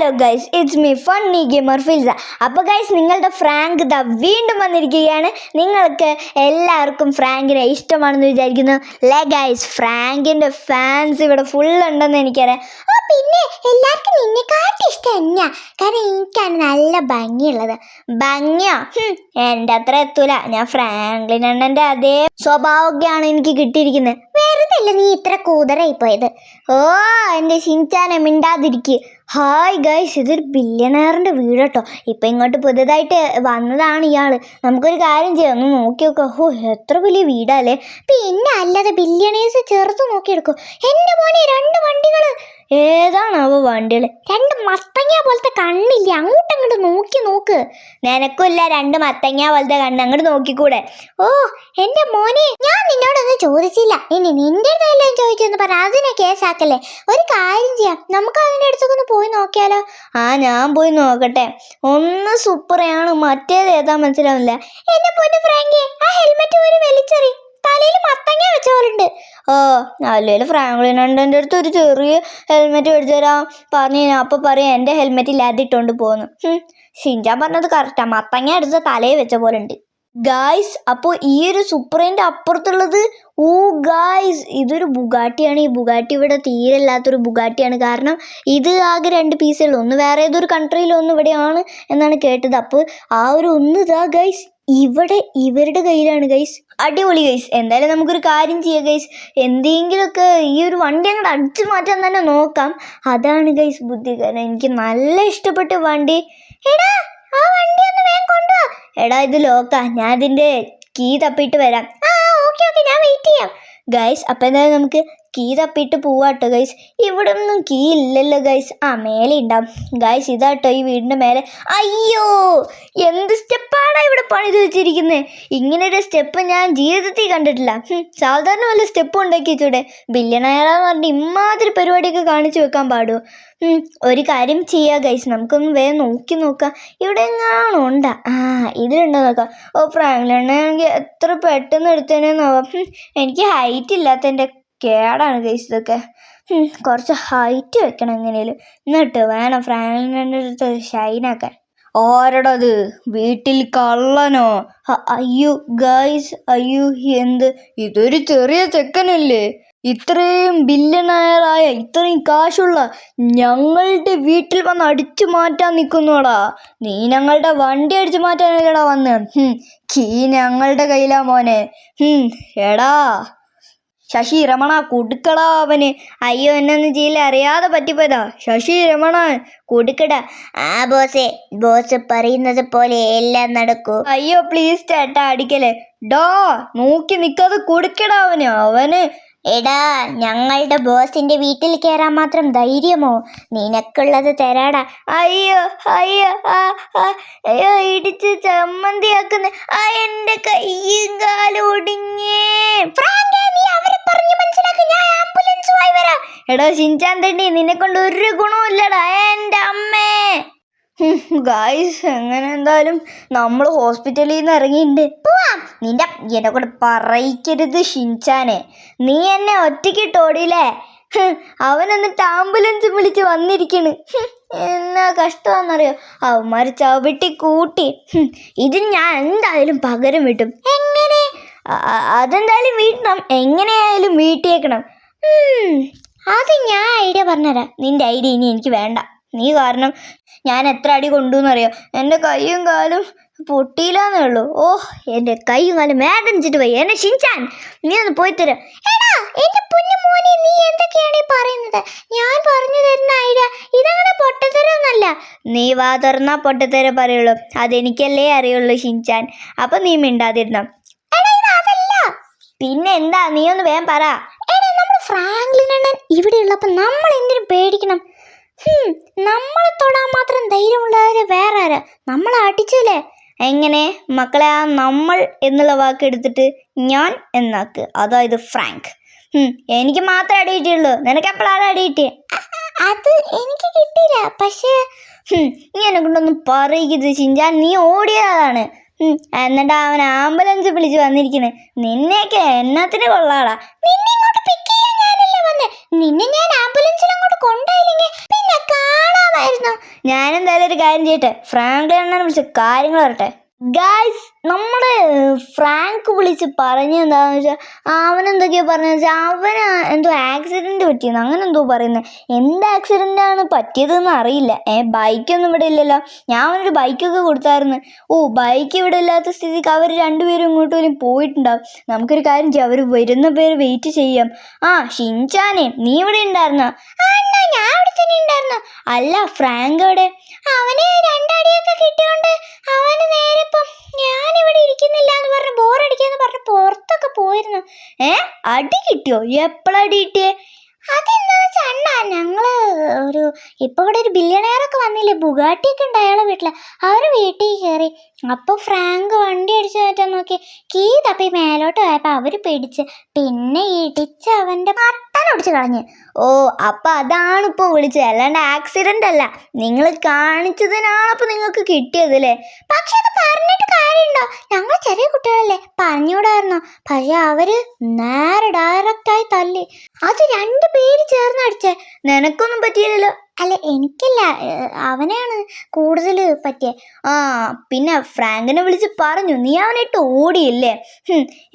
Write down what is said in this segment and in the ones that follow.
Hello guys it's me funny gamer ഫിൽസ അപ്പോൾ guys നിങ്ങളുടെ Frank the വീണ്ടും വന്നിരിക്കുകയാണ്. നിങ്ങൾക്ക് എല്ലാവർക്കും ഫ്രാങ്കിനെ ഇഷ്ടമാണെന്ന് വിചാരിക്കുന്നു. ലേ ഗൈസ് ഫ്രാങ്കിന്റെ ഫാൻസ് ഇവിടെ ഫുൾ ഉണ്ടെന്ന് എനിക്കറിയാം. ആ പിന്നെ എല്ലാവർക്കും നിന്നെക്കാട്ടി ഇഷ്ടം എന്നാ? കാരണം എനിക്കാണ് നല്ല ഭംഗിയുള്ളത്. ഭംഗിയോ? എന്റെ അത്ര എത്തൂല. ഞാൻ ഫ്രാങ്ക്ലിൻ അണ്ണന്റെ അതേ സ്വഭാവമൊക്കെയാണ് എനിക്ക് കിട്ടിയിരിക്കുന്നത്. അല്ല നീ ഇത്ര കൂതറായി പോയത്? ഓ എന്റെ ഷിൻചാനെ മിണ്ടാതിരിക്കുക ഹായ് ഗൈസ് ഇതൊരു ബില്യണയറിന്റെ വീട് കേട്ടോ ഇപ്പം ഇങ്ങോട്ട് പുതുതായിട്ട് വന്നതാണ് ഇയാൾ നമുക്കൊരു കാര്യം ചെയ്യാം ഒന്ന് നോക്കി നോക്കാം. ഓ എത്ര വലിയ വീടാല്ലേ? പിന്നെ അല്ലാതെ ബില്യണേഴ്സ് ചെറുത് നോക്കിയെടുക്കും. എന്റെ മോനെ രണ്ട് വണ്ടികൾ ഏതാണാവോ വണ്ടികൾ രണ്ട് മത്തങ്ങ പോലത്തെ കണ്ണില്ല? അങ്ങോട്ട് അങ്ങോട്ട് നോക്കി നോക്ക്. നിനക്കില്ല രണ്ട് മത്തങ്ങ പോലത്തെ കണ്ണ്. അങ്ങോട്ട് നോക്കിക്കൂടെ? ഓ എന്റെ മോനെ ഞാൻ നിന്നോടൊന്നും ചോദിച്ചില്ല. ഇനി നിന്റെ അടുത്തെല്ലാം ചോദിച്ചെന്ന് പറ. അതിനെ കേസാക്കല്ലേ ഒരു കാര്യം ചെയ്യാം. നമുക്ക് അതിന്റെ അടുത്തൊക്കെ ഒന്ന് പോയി നോക്കിയാലോ? ആ ഞാൻ പോയി നോക്കട്ടെ. ഒന്ന് സൂപ്പറയാണ് മറ്റേത് ഏതാ മനസ്സിലാവില്ല എന്നെ പൊന്നു ഫ്രാങ്കി ആ ഹെൽമെറ്റ് ഒരു വലിച്ചെറി. തലയിൽ മത്തങ്ങ വെച്ച പോലുണ്ട്. ഓ അല്ലെങ്കിൽ ഫ്രാങ്ക്ലിൻ അണ്ടന്റെ അടുത്ത് ഒരു ചെറിയ ഹെൽമെറ്റ് മേടിച്ചു തരാം പറഞ്ഞു കഴിഞ്ഞാൽ അപ്പം പറയും എന്റെ ഹെൽമെറ്റ് ഇല്ലാതെ ഇട്ടുകൊണ്ട് പോകുന്നു ഷിൻജാൻ പറഞ്ഞത് കറക്റ്റാണ് മത്തങ്ങ എടുത്ത് തലയിൽ വെച്ച പോലെ ഉണ്ട് ഗായ്സ് അപ്പോൾ ഈ ഒരു സുപ്രീന്റെ അപ്പുറത്തുള്ളത് ഓ ഗായ്സ് ഇതൊരു ബുഗാട്ടിയാണ്. ഈ ബുഗാട്ടി ഇവിടെ തീരെ ഇല്ലാത്തൊരു ബുഗാട്ടിയാണ്. കാരണം ഇത് ആകെ രണ്ട് പീസുകൾ ഒന്ന് വേറെ ഏതൊരു കൺട്രിയിലൊന്നും ഇവിടെയാണ് എന്നാണ് കേട്ടത്. അപ്പോൾ ആ ഒരു ഒന്ന് ഇതാ ഗൈസ് ഇവിടെ ഇവരുടെ കയ്യിലാണ് ഗൈസ് അടിപൊളി ഗൈസ് എന്തായാലും നമുക്കൊരു കാര്യം ചെയ്യാം ഗൈസ് എന്തെങ്കിലുമൊക്കെ ഈ ഒരു വണ്ടി അങ്ങോട്ട് അടിച്ചു മാറ്റാൻ തന്നെ നോക്കാം. അതാണ് ഗൈസ് ബുദ്ധി. കാരണം എനിക്ക് നല്ല ഇഷ്ടപ്പെട്ട വണ്ടി. എടാ ആ വണ്ടി ഒന്ന് വേഗം കൊണ്ടുവാ. എടാ ഇത് ലോക്കാ ഞാൻ ഇതിന്റെ കീ തപ്പിയിട്ട് വരാം. ആ ഓക്കെ ഓക്കെ ഞാൻ വെയിറ്റ് ചെയ്യാം. ഗൈസ് അപ്പം എന്തായാലും നമുക്ക് കീ തപ്പിയിട്ട് പോവാട്ടോ ഗൈസ് ഇവിടെ ഒന്നും കീ ഇല്ലല്ലോ ഗൈസ് ആ മേലെ ഉണ്ടാവും ഗൈസ് ഇതാട്ടോ ഈ വീടിന്റെ മേലെ. അയ്യോ എന്ത് സ്റ്റെപ്പാണ് ഇവിടെ പണിത് വെച്ചിരിക്കുന്നത് ഇങ്ങനെ ഒരു സ്റ്റെപ്പ് ഞാൻ ജീവിതത്തിൽ കണ്ടിട്ടില്ല. സാധാരണ വല്ല സ്റ്റെപ്പ് ഉണ്ടാക്കി വെച്ചൂടെ? ബില്യണയറാന്ന് പറഞ്ഞിട്ട് ഇമാതിരി പരിപാടിയൊക്കെ കാണിച്ചു വെക്കാൻ പാടുമോ ഒരു കാര്യം ചെയ്യാം ഗൈസ് നമുക്കൊന്ന് വേഗം നോക്കി നോക്കാം. ഇവിടെ എങ്ങാണോ ഉണ്ടാ. ആ ഇതിലുണ്ടോ നോക്കാം. ഓ ഫ്രാങ്ക്ലിനാണെങ്കിൽ എത്ര പെട്ടെന്ന് എടുത്തേനെന്നാവാം ഹും, എനിക്ക് ഹൈറ്റ് ഇല്ലാത്തതിന്റെ കേടാണ് ഗൈസ് ഇതൊക്കെ. കുറച്ച് ഹൈറ്റ് വെക്കണം എങ്ങനെയും എന്നിട്ട് വേണം അടുത്ത് ഷൈനാക്കാൻ ഓരടത് വീട്ടിൽ കള്ളനോ? അയ്യോ ഗൈസ് അയ്യോ എന്ത്? ഇതൊരു ചെറിയ ചെക്കനല്ലേ? ഇത്രയും ബില്യണയറായ ഇത്രയും കാശുള്ള ഞങ്ങളുടെ വീട്ടിൽ വന്ന് അടിച്ചു മാറ്റാൻ നിൽക്കുന്നോടാ നീ ഞങ്ങളുടെ വണ്ടി അടിച്ചു മാറ്റാനല്ലേടാ വന്ന്? കീ ഞങ്ങളുടെ കയ്യിലാ മോനെ. എടാ. ശശി രമണ കൊടുക്കടാ അവന്. അയ്യോ എന്നൊന്നും ചെയ്യില്ല അറിയാതെ പറ്റിപ്പോയതാ. ശശി രമണ കൊടുക്കട. ആ ബോസേ ബോസ് പറയുന്നത് പോലെ എല്ലാം നടക്കൂ. അയ്യോ പ്ലീസ് ചേട്ടാ അടിക്കലേ. ഡോ നോക്കി നിൽക്കാതെ കൊടുക്കടാ അവന്. അവന് എടാ ഞങ്ങളുടെ ബോസിന്റെ വീട്ടിൽ കയറാൻ മാത്രം ധൈര്യമോ? നിനക്കുള്ളത് തരാടാ. അയ്യോ അയ്യോ അയ്യോ ഇടിച്ച് ചമ്മന്തിയാക്കുന്ന. ആ എന്റെ കയ്യും കാലും ഒടിഞ്ഞേ. എടാ ഷിൻചാൻ തണ്ടി നിന്നെ കൊണ്ട് ഒരു ഗുണവും ഇല്ലടാ എന്റെ അമ്മേ. ഗായ്സ് എങ്ങനെ എന്തായാലും നമ്മൾ ഹോസ്പിറ്റലിൽ നിന്ന് ഇറങ്ങിയിട്ടുണ്ട് പോവാം നിന്റെ എന്നെ കൂടെ പറയിക്കരുത് ഷിൻചാനെ. നീ എന്നെ ഒറ്റയ്ക്കിട്ട് ഓടിയില്ലേ? ഹ്, അവൻ എന്നിട്ട് ആംബുലൻസ് വിളിച്ച് വന്നിരിക്കണ്. എന്നാ കഷ്ടമാണെന്നറിയോ? അവന്മാർ ചവിട്ടി കൂട്ടി. ഇത് ഞാൻ എന്തായാലും പകരം വിട്ടും എങ്ങനെ? അതെന്തായാലും വീട്ടണം. എങ്ങനെയായാലും വീട്ടിയേക്കണം. അത് ഞാൻ ഐഡിയ പറഞ്ഞുതരാം. നിന്റെ ഐഡിയ ഇനി എനിക്ക് വേണ്ട. നീ കാരണം ഞാൻ എത്ര അടി കൊണ്ടു എന്നറിയോ എന്റെ കൈയും കാലും പൊട്ടിയില്ലാന്നേ ഉള്ളൂ. ഓ എന്റെ കൈയും കാലും വേദനിച്ചിട്ട് പോയി. എന്നെ ഷിൻചാൻ നീ ഒന്ന് പോയി തരാം. എന്റെ പൊന്നു മോനെ നീ എന്തൊക്കെയാണ് ഈ പറയുന്നത്? ഞാൻ പറഞ്ഞു തരുന്ന ഐഡിയ ഇതങ്ങനെ പൊട്ടത്തരൊന്നല്ല നീ വാ തുറന്നാ പൊട്ടത്തര പറയുള്ളൂ. അതെനിക്കല്ലേ അറിയുള്ളൂ ഷിൻചാൻ. അപ്പൊ നീ മിണ്ടാതിരുന്നോ? പിന്നെ എന്താ? നീ ഒന്ന് വേഗം പറ. ഫ്രാങ്ക്ലിൻ അണ്ണൻ ഇവിടെ ഉള്ളപ്പോൾ നമ്മൾ എന്തിനും പേടിക്കണം? നമ്മളെ തൊടാൻ മാത്രം ധൈര്യമുള്ളവര് വേറെ ആരാ നമ്മളെ അടിച്ചല്ലേ? എങ്ങനെ? മക്കളെ ആ നമ്മൾ എന്നുള്ള വാക്ക് എടുത്തിട്ട് ഞാൻ എന്നാക്ക്? അതായത് ഫ്രാങ്ക് എനിക്ക് മാത്രം അടി കിട്ടിയുള്ളൂ. നിനക്ക് എപ്പോഴാണ് അടി കിട്ടിയത് അത് എനിക്ക് കിട്ടിയില്ല. പക്ഷേ എന്നെ കൊണ്ടൊന്നും പറയിക്കരുത് ചിഞ്ചാൻ നീ ഓടിയതാണ് എന്നിട്ട് അവൻ ആംബുലൻസ് വിളിച്ച് വന്നിരിക്കുന്നത് നിന്നെയൊക്കെ എന്നത്തിന് കൊള്ളാടാ. നിന്നെ ഇങ്ങോട്ട് പിക്ക് ചെയ്യാൻ ഞാനല്ലേ വന്നേ. നിന്നെ ഞാൻ ആംബുലൻസിൽ അങ്ങോട്ട് കൊണ്ടുപോയില്ലെങ്കിൽ പിന്നെ കാണാമായിരുന്നു? ഞാൻ എന്തായാലും ഒരു കാര്യം ചെയ്യട്ടെ. ഫ്രാങ്ക്ലിൻ അണ്ണനെ വിളിച്ച് കാര്യങ്ങൾ പറയട്ടെ. ഗായ്സ് നമ്മുടെ ഫ്രാങ്ക് വിളിച്ച് പറഞ്ഞ എന്താണെന്ന് വെച്ചാൽ അവനെന്തൊക്കെയാ പറഞ്ഞു വെച്ചാൽ അവന് എന്തോ ആക്സിഡന്റ് പറ്റിയെന്ന് അങ്ങനെ എന്തോ പറയുന്നത് എന്ത് ആക്സിഡന്റാണ് പറ്റിയതെന്ന് അറിയില്ല. ഏ ബൈക്കൊന്നും ഇവിടെ ഇല്ലല്ലോ. ഞാൻ അവനൊരു ബൈക്കൊക്കെ കൊടുത്തായിരുന്നു. ഓ ബൈക്ക് ഇവിടെ ഇല്ലാത്ത സ്ഥിതിക്ക് അവർ രണ്ടുപേരും ഇങ്ങോട്ട് വരും പോയിട്ടുണ്ടാവും. നമുക്കൊരു കാര്യം ചെയ്യാം. അവർ വരുന്ന പേര് വെയിറ്റ് ചെയ്യാം. ആ ഷിൻചാനെ നീ ഇവിടെ ഉണ്ടായിരുന്നോ? ഞാൻ അവിടെ തന്നെ ഉണ്ടായിരുന്നു. അല്ല ഫ്രാങ്ക് അവിടെ അവന് രണ്ടടിയൊക്കെ കിട്ടിയോണ്ട് അവന് നേരെ ഇപ്പം ഇവിടെ ഇരിക്കുന്നില്ല എന്ന് പറഞ്ഞ് ബോറടിക്കാന്ന് പറഞ്ഞ് പുറത്തൊക്കെ പോയിരുന്നു. ഏ അടി കിട്ടിയോ? എപ്പോഴടി കിട്ടിയേ? അതെന്താ വെച്ചാൽ അണ്ണാ ഞങ്ങൾ ഒരു ഇപ്പൊ ഇവിടെ ഒരു ബില്യണയറൊക്കെ വന്നില്ലേ ബുഗാട്ടിയൊക്കെ ഉണ്ട് അയാളെ വീട്ടിൽ. അവർ വീട്ടിൽ കയറി അപ്പൊ ഫ്രാങ്ക് വണ്ടി അടിച്ചു മാറ്റാൻ നോക്കി. കീ തപ്പി മേലോട്ട് പോയപ്പോ അവർ പിടിച്ച്. പിന്നെ ഇടിച്ച് അവന്റെ മട്ടനൊടിച്ച് കളഞ്ഞ്. ഓ അപ്പം അതാണ് ഇപ്പൊ വിളിച്ചത്. അല്ലാണ്ട് ആക്സിഡന്റ് അല്ല. നിങ്ങൾ കാണിച്ചതിനാണ് അപ്പോൾ നിങ്ങൾക്ക് കിട്ടിയത് അല്ലേ പക്ഷെ അത് പറഞ്ഞിട്ട് കാര്യമുണ്ടോ ഞങ്ങൾ ചെറിയ കുട്ടികളല്ലേ. പറഞ്ഞുകൂടായിരുന്നു? പക്ഷെ അവർ നേരെ ഡയറക്റ്റായി തല്ലി അത് രണ്ട് പേര് ചേർന്ന് അടിച്ചേ. നിനക്കൊന്നും പറ്റിയില്ലല്ലോ? അല്ല എനിക്കല്ല. അവനെയാണ് കൂടുതൽ പറ്റിയ. ആ പിന്നെ ഫ്രാങ്കിനെ വിളിച്ച് പറഞ്ഞു. നീ അവനിട്ട് ഓടിയില്ലേ?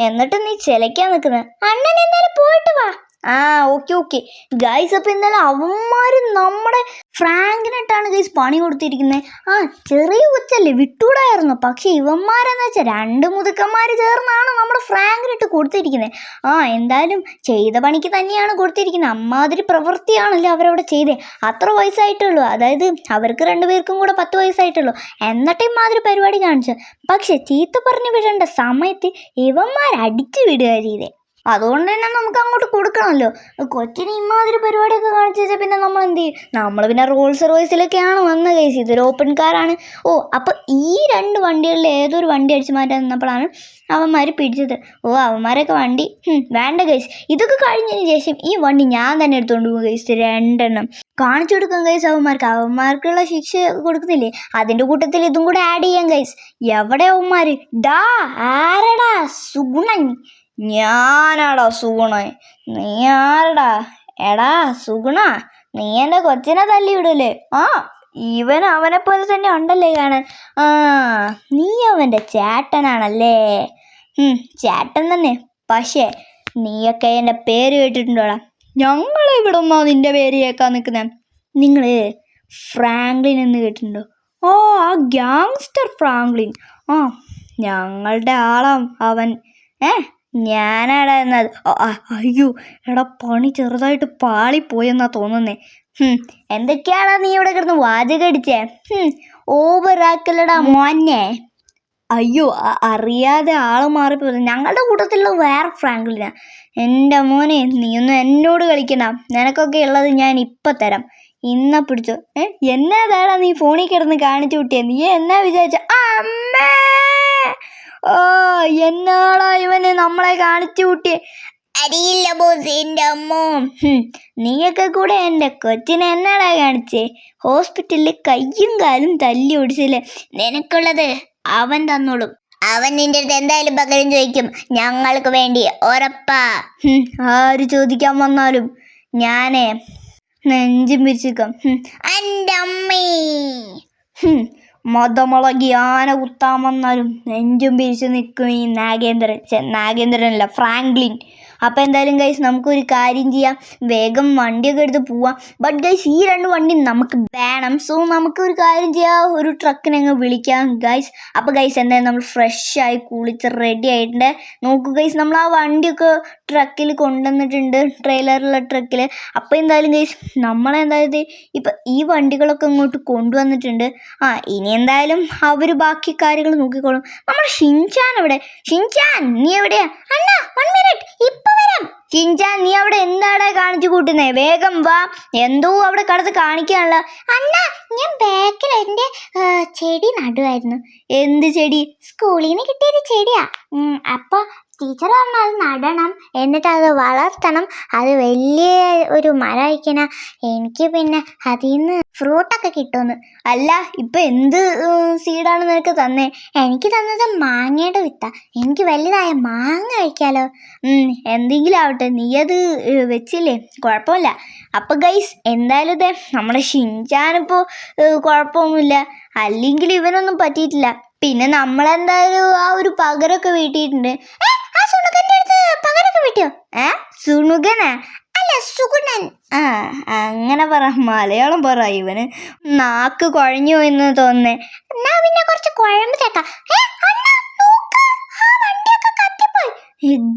എന്നിട്ട് നീ ചിലയ്ക്കാൻ നിൽക്കുന്നത് അണ്ണൻ എന്തായാലും പോയിട്ട് വാ. ആ ഓക്കെ ഓക്കെ. ഗൈസ് അപ്പം എന്തായാലും അവന്മാര് നമ്മുടെ ഫ്രാങ്കിനിട്ടാണ് ഗൈസ് പണി കൊടുത്തിരിക്കുന്നത് ആ ചെറിയ കൊച്ചല്ലേ വിട്ടൂടായിരുന്നു. പക്ഷെ ഇവന്മാരെന്ന് വെച്ചാൽ രണ്ട് മുതുക്കന്മാർ ചേർന്നാണ് നമ്മുടെ ഫ്രാങ്കിനിട്ട് കൊടുത്തിരിക്കുന്നത് ആ എന്തായാലും ചെയ്ത പണിക്ക് തന്നെയാണ് കൊടുത്തിരിക്കുന്നത് അമ്മാതിരി പ്രവൃത്തിയാണല്ലോ അവരവിടെ ചെയ്തേ. അത്ര വയസ്സായിട്ടുള്ളൂ. അതായത് അവർക്ക് രണ്ടുപേർക്കും കൂടെ പത്ത് വയസ്സായിട്ടുള്ളൂ. എന്നിട്ട് ഇമാതിരി പരിപാടി കാണിച്ചു. പക്ഷെ ചീത്ത പറഞ്ഞു വിടേണ്ട സമയത്ത് ഇവന്മാർ അടിച്ചു വിടുക ചെയ്തേ. അതുകൊണ്ട് തന്നെ നമുക്ക് അങ്ങോട്ട് കൊടുക്കണമല്ലോ. കൊച്ചിന് ഇമാതിരി പരിപാടിയൊക്കെ കാണിച്ചു വെച്ചാൽ പിന്നെ നമ്മൾ എന്ത് ചെയ്യും? നമ്മൾ പിന്നെ റോൾസ് റോയ്സിലൊക്കെയാണ് വന്ന കേസ് ഇതൊരു ഓപ്പൺ കാറാണ് ഓ അപ്പോൾ ഈ രണ്ട് വണ്ടികളിൽ ഏതൊരു വണ്ടി അടിച്ചു മാറ്റാൻ നിന്നപ്പോഴാണ് അവന്മാർ പിടിച്ചത്. ഓ അവന്മാരൊക്കെ വണ്ടി വേണ്ട കേസ് ഇതൊക്കെ കഴിഞ്ഞതിന് ശേഷം ഈ വണ്ടി ഞാൻ തന്നെ എടുത്തുകൊണ്ട് പോകും കേസ് രണ്ടെണ്ണം. കാണിച്ചു കൊടുക്കാൻ കൈസ് അവന്മാർക്ക്. അവന്മാർക്കുള്ള ശിക്ഷ കൊടുക്കുന്നില്ലേ? അതിന്റെ കൂട്ടത്തിൽ ഇതും കൂടെ ആഡ് ചെയ്യാം കൈസ് എവിടെ അവന്മാർ ഡാ ആരടാ? സുഗുണൻ. ഞാനാടാ സുഗുണ. നീ ആരടാ? എടാ സുഗുണ നീ എന്റെ കൊച്ചിനെ തല്ലി വിടൂലേ. ആ ഇവൻ അവനെ പോലെ തന്നെ ഉണ്ടല്ലേ കാണാൻ. ആ നീ അവന്റെ ചേട്ടനാണല്ലേ. ചേട്ടൻ തന്നെ. പക്ഷേ നീയൊക്കെ എന്റെ പേര് കേട്ടിട്ടുണ്ടോടാ? ഞങ്ങൾ ഇവിടെ ഒന്നോ നിന്റെ പേര് കേൾക്കാൻ നിൽക്കുന്നത് നിങ്ങൾ ഫ്രാങ്ക്ലിൻ എന്ന് കേട്ടിട്ടുണ്ടോ? ഓ ആ ഗ്യാങ്സ്റ്റർ ഫ്രാങ്ക്ലിൻ. ആ ഞങ്ങളുടെ ആളാം അവൻ. ഏ ഞാനാടാ എന്നത്. അയ്യോ എടാ പണി ചെറുതായിട്ട് പാളിപ്പോയെന്നാ തോന്നുന്നേ. എന്തൊക്കെയാണോ എന്തൊക്കെയാടാ നീ ഇവിടെ കിടന്ന് വാചകടിച്ചേ? ഓവറാക്കലടാ മോനെ. അയ്യോ അറിയാതെ ആൾ മാറിപ്പോയി. ഞങ്ങളുടെ കൂട്ടത്തിലുള്ള വേറെ ഫ്രാങ്ക്ലിനാ എന്റെ മോനെ നീയൊന്നും എന്നോട് കളിക്കണ്ട നിനക്കൊക്കെ ഉള്ളത് ഞാൻ ഇപ്പം തരാം. ഇന്ന പിടിച്ചോ. ഏ എന്നാ താടാ നീ ഫോണിൽ കിടന്ന് കാണിച്ചു വിട്ടിയ നീ എന്നാ വിചാരിച്ച? അമ്മേ! ഓ എന്നാളാ ഇവന് നമ്മളെ കാണിച്ചു കൂട്ടിയെ? അറിയില്ല ബോസ് എന്റെ അമ്മോ. നീയൊക്കെ കൂടെ എന്റെ കൊച്ചിനെ എന്നാടാ കാണിച്ചേ? ഹോസ്പിറ്റലിൽ കയ്യും കാലും തല്ലി ഓടിച്ചില്ലേ? നിനക്കുള്ളത് അവൻ തന്നോളും. അവൻ നിന്റെ അടുത്ത് എന്തായാലും പകരം ചോദിക്കും. ഞങ്ങൾക്ക് വേണ്ടി ഉറപ്പാ. ആര് ചോദിക്കാൻ വന്നാലും ഞാനേ നെഞ്ചും പിരിച്ചിരിക്കും എന്റെ അമ്മേ. ഹും, മതമുളകി ആന കുത്താൻ നെഞ്ചും പിരിച്ച് നിൽക്കും ഈ നാഗേന്ദ്രൻ. നാഗേന്ദ്രനല്ല ഫ്രാങ്ക്ലിൻ. അപ്പോൾ എന്തായാലും ഗൈസ് നമുക്കൊരു കാര്യം ചെയ്യാം. വേഗം വണ്ടിയൊക്കെ എടുത്ത് പോവാം. ബട്ട് ഗൈസ് ഈ രണ്ട് വണ്ടി നമുക്ക് വേണം. സോ നമുക്കൊരു കാര്യം ചെയ്യാം. ഒരു ട്രക്കിനെ അങ്ങ് വിളിക്കാം ഗൈസ് അപ്പോൾ ഗൈസ് എന്തായാലും നമ്മൾ ഫ്രഷ് ആയി കുളിച്ച് റെഡി ആയിട്ടുണ്ട്. നോക്കൂ ഗൈസ് നമ്മൾ ആ വണ്ടിയൊക്കെ ട്രക്കിൽ കൊണ്ടുവന്നിട്ടുണ്ട് ട്രെയിലറിലെ ട്രക്കിൽ അപ്പോൾ എന്തായാലും ഗൈസ് നമ്മളെന്തായത് ഇപ്പം ഈ വണ്ടികളൊക്കെ ഇങ്ങോട്ട് കൊണ്ടുവന്നിട്ടുണ്ട്. ആ ഇനി എന്തായാലും അവർ ബാക്കി കാര്യങ്ങൾ നോക്കിക്കോളും. നമ്മുടെ ഷിൻചാൻ എവിടെ? ഷിൻചാൻ നീ എവിടെയാ? അണ്ണാ വൺ മിനിറ്റ് ഷിൻചാൻ നീ അവിടെ എന്താടാ കാണിച്ചു കൂട്ടുന്നേ? വേഗം വാ. എന്തോ അവിടെ കടത്ത് കാണിക്കാനുള്ള അണ്ണാ ഞാൻ ബാക്കിൽ എന്റെ ചെടി നടുവായിരുന്നു. എന്ത് ചെടി? സ്കൂളിൽ നിന്ന് കിട്ടിയൊരു ചെടിയാ. അപ്പോൾ അപ്പൊ ടീച്ചർ പറഞ്ഞു അത് നടണം എന്നിട്ട് അത് വളർത്തണം. അത് വലിയ ഒരു മരം അയക്കണ എനിക്ക് പിന്നെ അതിൽ നിന്ന് ഫ്രൂട്ടൊക്കെ കിട്ടുമെന്ന് അല്ല ഇപ്പം എന്ത് സീഡാണ് നിനക്ക് തന്നേ? എനിക്ക് തന്നത് മാങ്ങയുടെ വിത്ത. എനിക്ക് വലുതായ മാങ്ങ കഴിക്കാലോ. എന്തെങ്കിലും ആവട്ടെ. നീ അത് വെച്ചില്ലേ? കുഴപ്പമില്ല. അപ്പം ഗൈസ് എന്തായാലും ഇതേ നമ്മുടെ ഷിൻചാനിപ്പോൾ കുഴപ്പമൊന്നുമില്ല. അല്ലെങ്കിൽ ഇവനൊന്നും പറ്റിയിട്ടില്ല. പിന്നെ നമ്മളെന്തായാലും ആ ഒരു പകരമൊക്കെ വീട്ടിയിട്ടുണ്ട്. ആ സുണുകന്റെ അടുത്ത് പകരൊക്കെ വീട്ടിയോ ഏ? സുണുകനാ അല്ല സുഗുണൻ. ആ അങ്ങനെ പറ മലയാളം പറ ഇവന് നാക്ക് കുഴഞ്ഞു എന്ന് തോന്നുന്നേ. എന്നാ പിന്നെ കുറച്ച് കുഴമ്പ്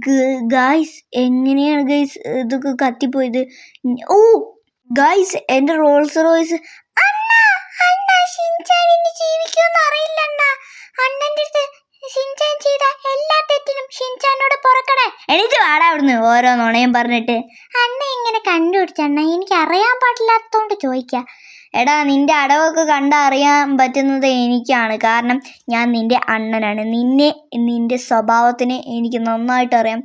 ഗ- ഗായ്സ് എങ്ങനെയാണ് ഗൈസ് ഇതൊക്കെ കത്തിപ്പോയത്? ഓ ഗൈസ് എന്റെ റോൾസ് റോയ്സ്. അണ്ണാ അണ്ണാ ഷിൻചാനിന് ജീവിക്കുമെന്ന് അറിയില്ല അണ്ണാ അണ്ണന്റെ അടുത്ത് ഷിൻചാൻ ചെയ്ത എല്ലാ തെറ്റിനും ഷിൻചാനോട് പുറക്കണേ. എനിക്ക് വാടാ ഓരോ നുണയും പറഞ്ഞിട്ട്. അണ്ണ ഇങ്ങനെ കണ്ടുപിടിച്ചണ്ണ എനിക്ക് അറിയാൻ പാടില്ലാത്തോണ്ട് ചോദിക്കാം. എടാ നിന്റെ അടവൊക്കെ കണ്ടറിയാൻ പറ്റുന്നത് എനിക്കാണ്. കാരണം ഞാൻ നിന്റെ അണ്ണനാണ്. നിന്നെ നിന്റെ സ്വഭാവത്തിനെ എനിക്ക് നന്നായിട്ട് അറിയാം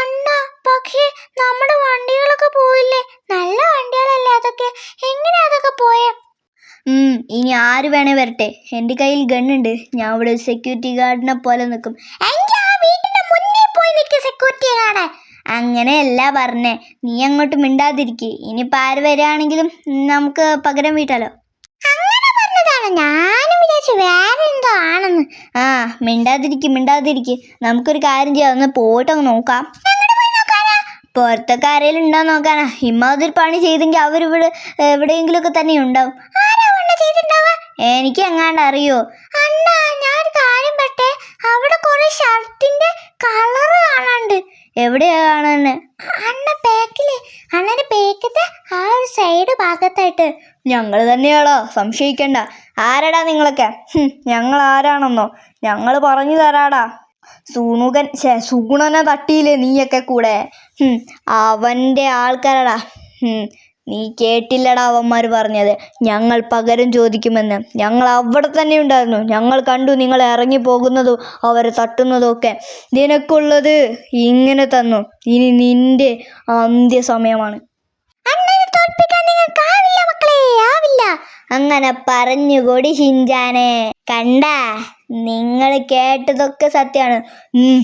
അണ്ണ പക്ഷേ ആര് വേണേ വരട്ടെ. എന്റെ കയ്യിൽ ഗണ്ണുണ്ട് ഞാൻ ഇവിടെ ഒരു സെക്യൂരിറ്റി ഗാർഡിനെ പോലെ നിൽക്കും. സെക്യൂരിറ്റി ഗാർഡ് അങ്ങനെയല്ല പറഞ്ഞേ. നീ അങ്ങോട്ട് മിണ്ടാതിരിക്കെ. ഇനിയിപ്പോൾ ആര് വരികയാണെങ്കിലും നമുക്ക് പകരം വീട്ടാലോ. അങ്ങനെ പറഞ്ഞതാണ്. ഞാനും വിചാരിച്ചു വേറെ എന്തോ ആണെന്ന്. ആ മിണ്ടാതിരിക്കും മിണ്ടാതിരിക്കും. നമുക്കൊരു കാര്യം ചെയ്യാം. ഒന്ന് പോയിട്ടങ്ങ് നോക്കാം. പുറത്തൊക്കെ ആരെങ്കിലും ഉണ്ടോ നോക്കാനാ. ഇമ്മാതിരി പണി ചെയ്തെങ്കിൽ അവരിവിടെ എവിടെയെങ്കിലുമൊക്കെ തന്നെ ഉണ്ടാവും എനിക്ക് എങ്ങാണ്ട് അറിയോ? അണ്ണാ ഞാൻ കാര്യം പറ്റേ അവിടെ കുറെ ഷർട്ടിന്റെ കളർ കാണാണ്ട് എവിടെയാ കാണാന് അണ്ണ പേക്കിൽ അണ്ണന്റെ പേക്കത്തെ ആ ഒരു സൈഡ് ഭാഗത്തായിട്ട്. ഞങ്ങൾ തന്നെയാണോ സംശയിക്കണ്ട. ആരടാ നിങ്ങളൊക്കെ? ഞങ്ങൾ ആരാണെന്നോ? ഞങ്ങൾ പറഞ്ഞു തരാടാ. സുണുകൻ സുഗുണനെ തട്ടിയില്ലേ നീയൊക്കെ കൂടെ? അവന്റെ ആൾക്കാരടാ. നീ കേട്ടില്ലടാ അവന്മാർ പറഞ്ഞത്. ഞങ്ങൾ പകരം ചോദിക്കുമെന്ന്. ഞങ്ങൾ അവിടെ തന്നെ ഉണ്ടായിരുന്നു. ഞങ്ങൾ കണ്ടു നിങ്ങൾ ഇറങ്ങി പോകുന്നതും അവരെ തട്ടുന്നതും ഒക്കെ. നിനക്കുള്ളത് ഇങ്ങനെ തന്നു. ഇനി നിന്റെ അന്ത്യസമയമാണ്. അങ്ങനെ പറഞ്ഞുകൂടി ഹിഞ്ചാനെ. കണ്ട? നിങ്ങൾ കേട്ടതൊക്കെ സത്യമാണ്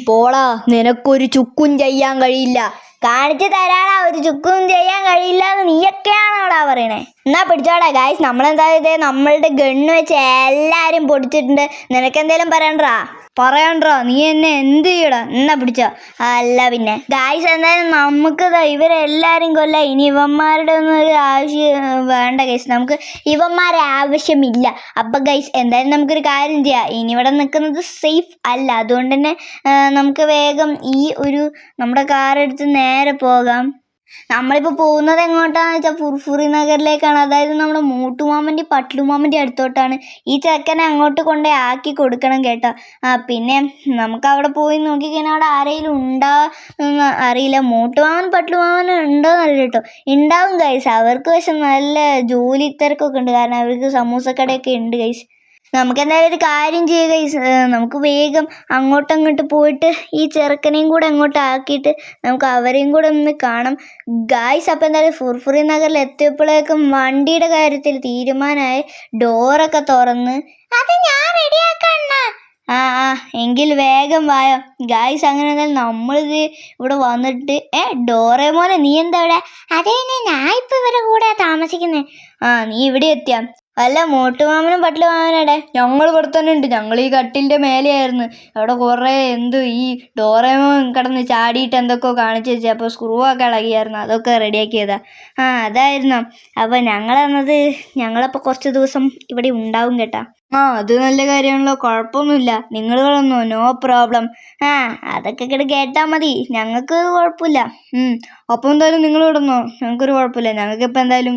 പോളാ നിനക്കൊരു ചുക്കും ചെയ്യാൻ കഴിയില്ല. കാണിച്ചു തരാടാ ഒരു ചുക്കും ചെയ്യാൻ കഴിയില്ല എന്ന് നീയൊക്കെയാണോടാ പറയണേ? എന്നാ പിടിച്ചോടാ ഗായ്സ് നമ്മളെന്താ ഇത്? നമ്മളുടെ ഗണ്ണ് വെച്ച് എല്ലാരും പൊടിച്ചിട്ടുണ്ട്. നിനക്കെന്തേലും പറയണ്ടാ പറയണ്ടാ നീ എന്നെ എന്ത് ചെയ്യടാ? എന്നാ പിടിച്ച? അല്ല പിന്നെ. ഗായ്സ് എന്തായാലും നമുക്ക് ഇവരെല്ലാരും കൊല്ല. ഇനി ഇവന്മാരുടെ ഒന്നും ഒരു ആവശ്യം വേണ്ട ഗൈസ് നമുക്ക് ഇവന്മാരെ ആവശ്യമില്ല. അപ്പൊ ഗൈസ് എന്തായാലും നമുക്കൊരു കാര്യം ചെയ്യാം. ഇനി ഇവിടെ നിൽക്കുന്നത് സേഫ് അല്ല. അതുകൊണ്ട് തന്നെ നമുക്ക് വേഗം ഈ ഒരു നമ്മുടെ കാറെടുത്ത് നേരെ പോകാം. നമ്മളിപ്പോൾ പോകുന്നത് എങ്ങോട്ടാണെന്ന് വെച്ചാൽ ഫുർഫുറി നഗറിലേക്കാണ്. അതായത് നമ്മുടെ മൂട്ടുമാമന്റെ പട്ലുമാമന്റെ അടുത്തോട്ടാണ്. ഈ ചെക്കനെ അങ്ങോട്ട് കൊണ്ടേ ആക്കി കൊടുക്കണം കേട്ടോ. ആ പിന്നെ നമുക്ക് അവിടെ പോയി നോക്കിക്കഴിഞ്ഞാൽ അവിടെ ആരെങ്കിലും ഉണ്ടോ എന്ന് അറിയില്ല. മൂട്ടുമാമൻ പട്ലുമാമൻ ഉണ്ടോ എന്നറിയില്ല കേട്ടോ. ഉണ്ടാവും ഗൈസ് അവർക്ക് പക്ഷെ നല്ല ജോലി തിരക്കൊക്കെ ഉണ്ട്. കാരണം അവർക്ക് സമൂസക്കടയൊക്കെ ഉണ്ട് ഗൈസ് നമുക്ക് എന്തായാലും ഒരു കാര്യം ചെയ്യുക നമുക്ക് വേഗം അങ്ങോട്ടും അങ്ങോട്ട് പോയിട്ട് ഈ ചെറുക്കനെയും കൂടെ അങ്ങോട്ട് ആക്കിയിട്ട് നമുക്ക് അവരെയും കൂടെ ഒന്ന് കാണാം. ഗായ്സ് അപ്പം എന്തായാലും ഫുർഫുറി നഗറിൽ എത്തിയപ്പോഴേക്കും വണ്ടിയുടെ കാര്യത്തിൽ തീരുമാനമായി ഡോറൊക്കെ തുറന്ന് അത് ഞാൻ റെഡിയാക്കണ്ണ ആ ആ എങ്കിൽ വേഗം വായോ ഗായ്സ് അങ്ങനെ എന്തായാലും നമ്മളിത് ഇവിടെ വന്നിട്ട് ഏ ഡോറേമോനെ നീ എന്താ ഇവിടെ? അതെ ഞാൻ ഇപ്പം ഇവരുടെ കൂടെ താമസിക്കുന്നത് ആ നീ ഇവിടെ എത്തിയാ. അല്ല മോട്ടുമാമനും പട്ടിൽ മാമനടെ ഞങ്ങൾ ഇവിടെ തന്നെ ഉണ്ട്. ഞങ്ങൾ ഈ കട്ടിലിന്റെ മേലെയായിരുന്നു. അവിടെ കുറേ എന്ത് ഈ ഡോറേമോൻ കിടന്ന് ചാടിയിട്ട് എന്തൊക്കെയോ കാണിച്ചു വെച്ചു. അപ്പോൾ സ്ക്രൂ ഒക്കെ ഇളകിയായിരുന്നു. അതൊക്കെ റെഡിയാക്കിയതാ. ആ അതായിരുന്നു. അപ്പോൾ ഞങ്ങളെന്നത് ഞങ്ങളപ്പോൾ കുറച്ച് ദിവസം ഇവിടെ ഉണ്ടാവും കേട്ടാ. ആ അത് നല്ല കാര്യമാണല്ലോ. കുഴപ്പമൊന്നുമില്ല. നിങ്ങൾ വളർന്നു നോ പ്രോബ്ലം ആ അതൊക്കെ ഇങ്ങോട്ട് കേട്ടാൽ മതി. ഞങ്ങൾക്ക് കുഴപ്പമില്ല. അപ്പോൾ എന്തായാലും നിങ്ങൾ വിടുന്നോ ഞങ്ങൾക്കൊരു കുഴപ്പമില്ല. ഞങ്ങൾക്ക് ഇപ്പം എന്തായാലും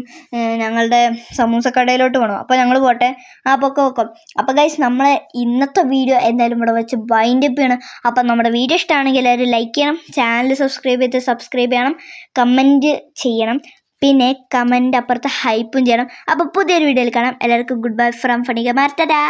ഞങ്ങളുടെ സമൂസ കടയിലോട്ട് പോകണം അപ്പോൾ ഞങ്ങൾ പോട്ടെ. ആ പൊക്കെ പൊക്കം. അപ്പോൾ ഗൈസ് നമ്മളെ ഇന്നത്തെ വീഡിയോ എന്തായാലും ഇവിടെ വെച്ച് ബൈൻഡ് അപ്പ് ചെയ്യണം. അപ്പം നമ്മുടെ വീഡിയോ ഇഷ്ടമാണെങ്കിൽ എല്ലാവരും ലൈക്ക് ചെയ്യണം. ചാനൽ സബ്സ്ക്രൈബ് ചെയ്ത് സബ്സ്ക്രൈബ് ചെയ്യണം. കമന്റ് ചെയ്യണം. പിന്നെ കമന്റ് അപ്പുറത്ത് ഹൈപ്പും ചെയ്യണം. അപ്പോൾ പുതിയൊരു വീഡിയോയിൽ കാണാം. എല്ലാവർക്കും ഗുഡ് ബൈ ഫ്രം ഫണിക. മാർത്തടാ.